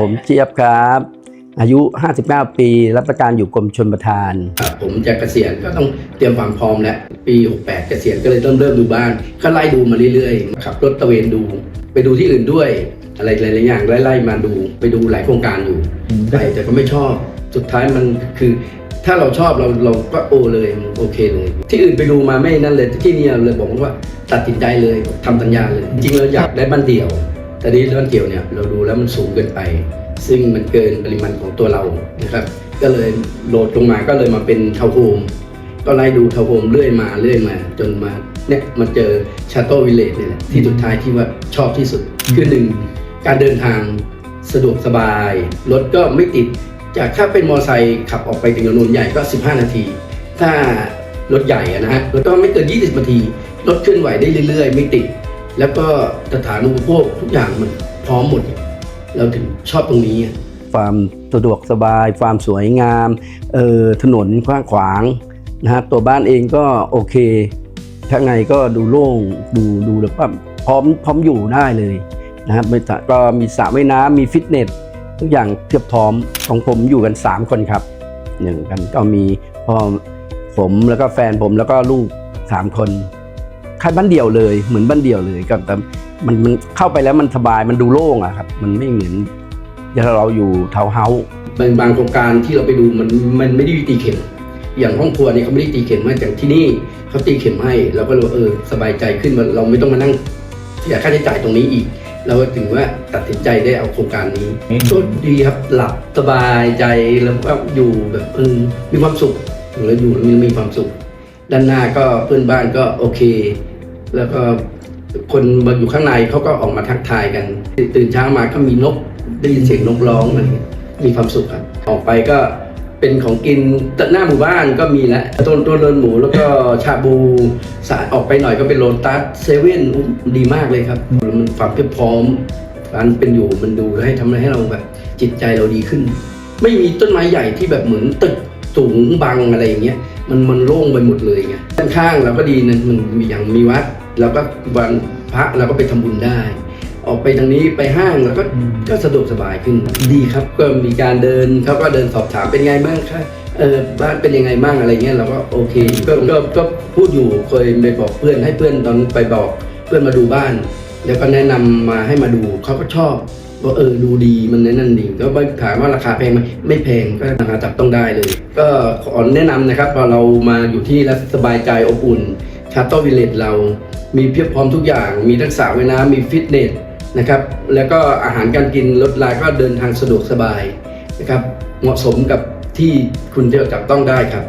ผมเจี๊ยบครับ อายุ 59 ปี รับประการอยู่กรมชนประทาน ผมจะเกษียณก็ต้องเตรียมความพร้อมแล้ว ปี 68 เกษียณก็เลยต้องเริ่มดูบ้านก็ไล่ดูมาเรื่อยๆขับรถตะเวนดู ไปดูที่อื่นด้วย อะไรหลายๆอย่างไล่ๆมาดู ไปดูหลายโครงการอยู่ไปแต่ก็ไม่ชอบ สุดท้ายมันคือ ถ้าเราชอบเราเราก็โอเลยโอเคเลย ที่อื่นไปดูมาไม่นั่นเลยที่นี่เลยบอกว่าตัดสินใจเลยทำสัญญาเลย จริงๆเราอยากได้บ้านเดี่ยว แต่นี้บ้านเดี่ยวเนี่ยเราดูแล้วมันสูงเกินไป ซึ่งมันเกินปริมาณของตัวเรานะครับก็เลยโหลดลงมาก็เลยมาเป็นเทาวน์โฮมก็ไล่ดูเทาวน์โฮมเรื่อยมาเรื่อยมาจนมาเนี่ยมาเจอชาโต้วิลเลจเนี่ยแหละที่สุดท้ายที่ว่าชอบที่สุด คือหนึ่งการเดินทางสะดวกสบาย รถก็ไม่ติดจากถ้าเป็นมอเตอร์ไซค์ขับออกไปถึงถนนใหญ่ก็ 15 นาที ถ้ารถใหญ่อะนะฮะรถก็ไม่เกิน 20 นาที รถเคลื่อนไหวได้เรื่อย ๆ ไม่ติด แล้วก็สถานุปโภคทุกอย่างมันพร้อมหมด เราถึงชอบตรงนี้อะความสะดวกสบาย ความสวยงามเออถนนกว้างขวางนะฮะตัวบ้านเองก็โอเคข้างในก็ดูโล่งดูดูแล้วก็พร้อมพร้อมอยู่ได้เลยนะครับก็มีสระว่ายน้ำมีฟิตเนสทุกอย่างเพียบพร้อมของผมอยู่กัน 3 คนครับหนึ่งกันก็มีพ่อผมแล้วก็แฟนผมแล้วก็ลูก 3 คน คล้ายบ้านเดี่ยวเลยเหมือนบ้านเดี่ยวเลยก็แต่มันมันเข้าไปแล้วมันสบายมันดูโล่งอะครับ มันไม่เหมือนถ้างเราอยู่ทาวน์เฮาส์บางบางโครงการที่เราไปดูมันมันไม่ได้ตีเข็มอย่างห้องครัวเนี่ยเขาไม่ได้ตีเข็มให้แต่ที่นี่เขาตีเข็มให้เราก็เลยว่าเออสบายใจขึ้นเราไม่ต้องมานั่งเสียค่าใช้จ่ายตรงนี้อีก เราก็ถึงว่าตัดสินใจได้เอาโครงการนี้ก็ดีครับหลับสบายใจแล้วก็อยู่แบบเออมีความสุขแล้วอยู่แล้มีความสุข ด้านหน้าก็เพื่อนบ้านก็โอเค แล้วก็คนมาอยู่ข้างในเขาก็ออกมาทักทายกัน ตื่นเช้ามาก็มีนกได้ยินเสียงนกร้องอะไรเงี้ยมีความสุขครับออกไปก็เป็นของกินหน้าหมู่บ้านก็มีแล้วต้นต้นเลินหมูแล้วก็ชาบูสาออกไปหน่อยก็เป็นโลตัสเซเว่นดีมากเลยครับมันความเพียบพร้อมการเป็นอยู่มันดูให้ทำให้เราแบบจิตใจเราดีขึ้น ไม่มีต้นไม้ใหญ่ที่แบบเหมือนตึกสูงบังอะไรอย่างเงี้ยมันมันโล่งไปหมดเลยไงด้านข้างเราก็ดีนะมันอย่างมีวัด เราก็วันพระเราก็ไปทำบุญได้ ออกไปทางนี้ไปห้างแล้วก็ก็สะดวกสบายขึ้นดีครับ ก็มีการเดินเขาก็เดินสอบถามเป็นไงบ้างคะเออบ้านเป็นยังไงบ้างอะไรเงี้ยเราก็โอเคก็ก็ก็พูดอยู่เคยไปบอกเพื่อนให้เพื่อนตอนไปบอกเพื่อนมาดูบ้าน แล้วก็แนะนำมาให้มาดูเขาก็ชอบว่าเออดูดีมันนั่นนั่นดีก็ไม่ถามว่าราคาแพงไหมไม่แพงก็ราคาจับต้องได้เลย ก็ขอแนะนำนะครับพอเรามาอยู่ที่แล้วสบายใจอบอุ่น ชาร์เต้วิลเลจเรามีเพียบพร้อมทุกอย่าง มีทักษะว่ายน้ำมีฟิตเนสนะครับ แล้วก็อาหารการกินรถลาก็เดินทางสะดวกสบายนะครับ เหมาะสมกับที่คุณจะจับต้องได้ครับ